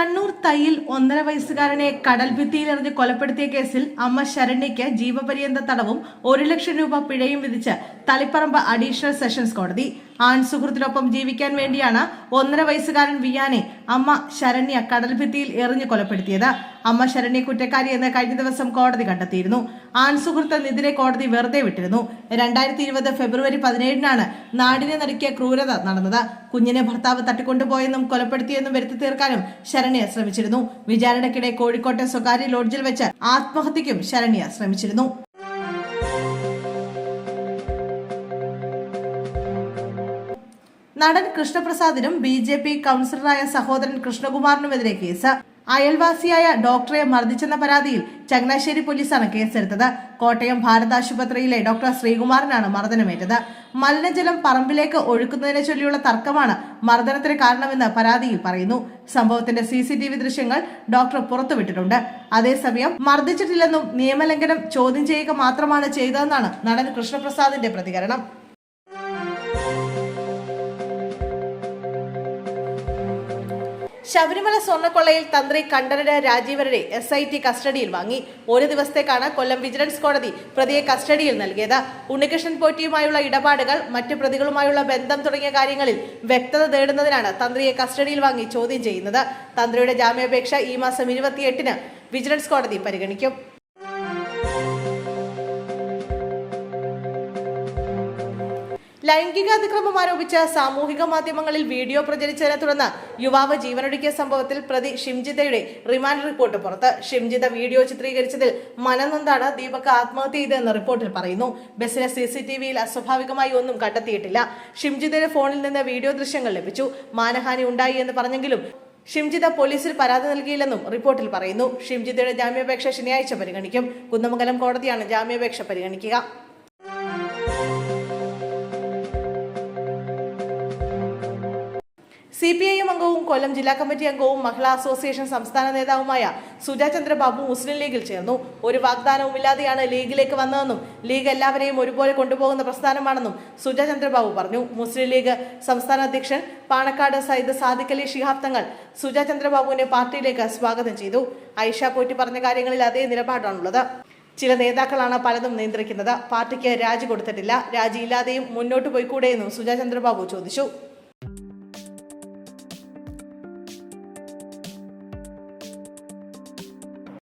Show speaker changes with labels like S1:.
S1: കണ്ണൂർ തയ്യിൽ ഒന്നര വയസ്സുകാരനെ കടൽ ഭിത്തിയിലെറിഞ്ഞ് കൊലപ്പെടുത്തിയ കേസിൽ അമ്മ ശരണ്യയ്ക്ക് ജീവപര്യന്ത തടവും ഒരു ലക്ഷം രൂപ പിഴയും വിധിച്ച് തളിപ്പറമ്പ് അഡീഷണൽ സെഷൻസ് കോടതി. ആൺ സുഹൃത്തിനൊപ്പം ജീവിക്കാൻ വേണ്ടിയാണ് ഒന്നര വയസ്സുകാരൻ വിയാനെ അമ്മ ശരണ്യ കടൽഭിത്തിയിൽ എറിഞ്ഞു കൊലപ്പെടുത്തിയത്. അമ്മ ശരണ്യ കുറ്റക്കാരി എന്ന് കഴിഞ്ഞ ദിവസം കോടതി കണ്ടെത്തിയിരുന്നു. ആൺസുഹൃത്ത് നിതിനെ കോടതി വെറുതെ വിട്ടിരുന്നു. രണ്ടായിരത്തി ഇരുപത് ഫെബ്രുവരി പതിനേഴിനാണ് നാടിനെ നടുക്കിയ ക്രൂരത നടന്നത്. കുഞ്ഞിനെ ഭർത്താവ് തട്ടിക്കൊണ്ടുപോയെന്നും കൊലപ്പെടുത്തിയെന്നും വരുത്തി തീർക്കാനും ശരണ്യ ശ്രമിച്ചിരുന്നു. വിചാരണക്കിടെ കോഴിക്കോട്ടെ സ്വകാര്യ ലോഡ്ജിൽ വെച്ച് ആത്മഹത്യയ്ക്കും ശരണ്യ ശ്രമിച്ചിരുന്നു. നടൻ കൃഷ്ണപ്രസാദിനും ബി ജെ പി കൗൺസിലറായ സഹോദരൻ കൃഷ്ണകുമാറിനുമെതിരെ കേസ്. അയൽവാസിയായ ഡോക്ടറെ മർദ്ദിച്ചെന്ന പരാതിയിൽ ചങ്ങനാശ്ശേരി പോലീസാണ് കേസെടുത്തത്. കോട്ടയം ഭാരത് ആശുപത്രിയിലെ ഡോക്ടർ ശ്രീകുമാറിനാണ് മർദ്ദനമേറ്റത്. മലിനജലം പറമ്പിലേക്ക് ഒഴുക്കുന്നതിനെ ചൊല്ലിയുള്ള തർക്കമാണ് മർദ്ദനത്തിന് കാരണമെന്ന് പരാതിയിൽ പറയുന്നു. സംഭവത്തിന്റെ സി സി ടി വി ദൃശ്യങ്ങൾ ഡോക്ടർ പുറത്തുവിട്ടിട്ടുണ്ട്. അതേസമയം മർദ്ദിച്ചിട്ടില്ലെന്നും നിയമലംഘനം ചോദ്യം ചെയ്യുക മാത്രമാണ് ചെയ്തതെന്നാണ് നടൻ കൃഷ്ണപ്രസാദിന്റെ പ്രതികരണം. ശബരിമല സ്വർണക്കൊള്ളയിൽ തന്ത്രി കണ്ഠരര് രാജീവരരെ എസ് ഐ ടി കസ്റ്റഡിയിൽ വാങ്ങി. ഒരു ദിവസത്തേക്കാണ് കൊല്ലം വിജിലൻസ് കോടതി പ്രതിയെ കസ്റ്റഡിയിൽ നൽകിയത്. ഉണ്ണികൃഷ്ണൻ പോറ്റിയുമായുള്ള ഇടപാടുകൾ മറ്റു പ്രതികളുമായുള്ള ബന്ധം തുടങ്ങിയ കാര്യങ്ങളിൽ വ്യക്തത തേടുന്നതിനാണ് തന്ത്രിയെ കസ്റ്റഡിയിൽ വാങ്ങി ചോദ്യം ചെയ്യുന്നത്. തന്ത്രിയുടെ ജാമ്യാപേക്ഷ ഈ മാസം ഇരുപത്തിയെട്ടിന് വിജിലൻസ് കോടതി പരിഗണിക്കും. ലൈംഗികാതിക്രമം ആരോപിച്ച സാമൂഹിക മാധ്യമങ്ങളിൽ വീഡിയോ പ്രചരിച്ചതിനെ തുടർന്ന് യുവാവ് ജീവനൊടുക്കിയ സംഭവത്തിൽ പ്രതി ഷിംജിതയുടെ റിമാൻഡ് റിപ്പോർട്ട് പുറത്ത്. ഷിംജിത വീഡിയോ ചിത്രീകരിച്ചതിൽ മനനൊന്താണ് ദീപക് ആത്മഹത്യ ചെയ്തതെന്ന് റിപ്പോർട്ടിൽ പറയുന്നു. ബസ്സിലെ സി സി ടി വിയിൽ അസ്വാഭാവികമായി ഒന്നും കണ്ടെത്തിയിട്ടില്ല. ഷിംജിതയുടെ ഫോണിൽ നിന്ന് വീഡിയോ ദൃശ്യങ്ങൾ ലഭിച്ചു. മാനഹാനി ഉണ്ടായി എന്ന് പറഞ്ഞെങ്കിലും ഷിംജിത പോലീസിൽ പരാതി നൽകിയില്ലെന്നും റിപ്പോർട്ടിൽ പറയുന്നു. ഷിംജിതയുടെ ജാമ്യാപേക്ഷ ശനിയാഴ്ച പരിഗണിക്കും. കുന്നമംഗലം കോടതിയാണ് ജാമ്യാപേക്ഷ പരിഗണിക്കുക. സി അംഗവും കൊല്ലം ജില്ലാ കമ്മിറ്റി അംഗവും മഹിളാ അസോസിയേഷൻ സംസ്ഥാന നേതാവുമായ സുജാ ചന്ദ്രബാബു മുസ്ലിം ലീഗിൽ ചേർന്നു. ഒരു വാഗ്ദാനവും ഇല്ലാതെയാണ് ലീഗിലേക്ക് വന്നതെന്നും ലീഗ് എല്ലാവരെയും ഒരുപോലെ കൊണ്ടുപോകുന്ന പ്രസ്ഥാനമാണെന്നും സുജാ ചന്ദ്രബാബു പറഞ്ഞു. മുസ്ലിം ലീഗ് സംസ്ഥാന അധ്യക്ഷൻ പാണക്കാട് സയ്യിദ് സാദിഖ് അലി ഷിഹാബ് തങ്ങൾ സുജാ ചന്ദ്രബാബുവിനെ പാർട്ടിയിലേക്ക് സ്വാഗതം ചെയ്തു. ഐഷ പോറ്റി പറഞ്ഞ കാര്യങ്ങളിൽ അതേ നിലപാടാണുള്ളത്. ചില നേതാക്കളാണ് പലതും നിയന്ത്രിക്കുന്നത്. പാർട്ടിക്ക് രാജി കൊടുത്തിട്ടില്ല. രാജിയില്ലാതെയും മുന്നോട്ട് പോയിക്കൂടെയെന്നും സുജാ ചന്ദ്രബാബു ചോദിച്ചു.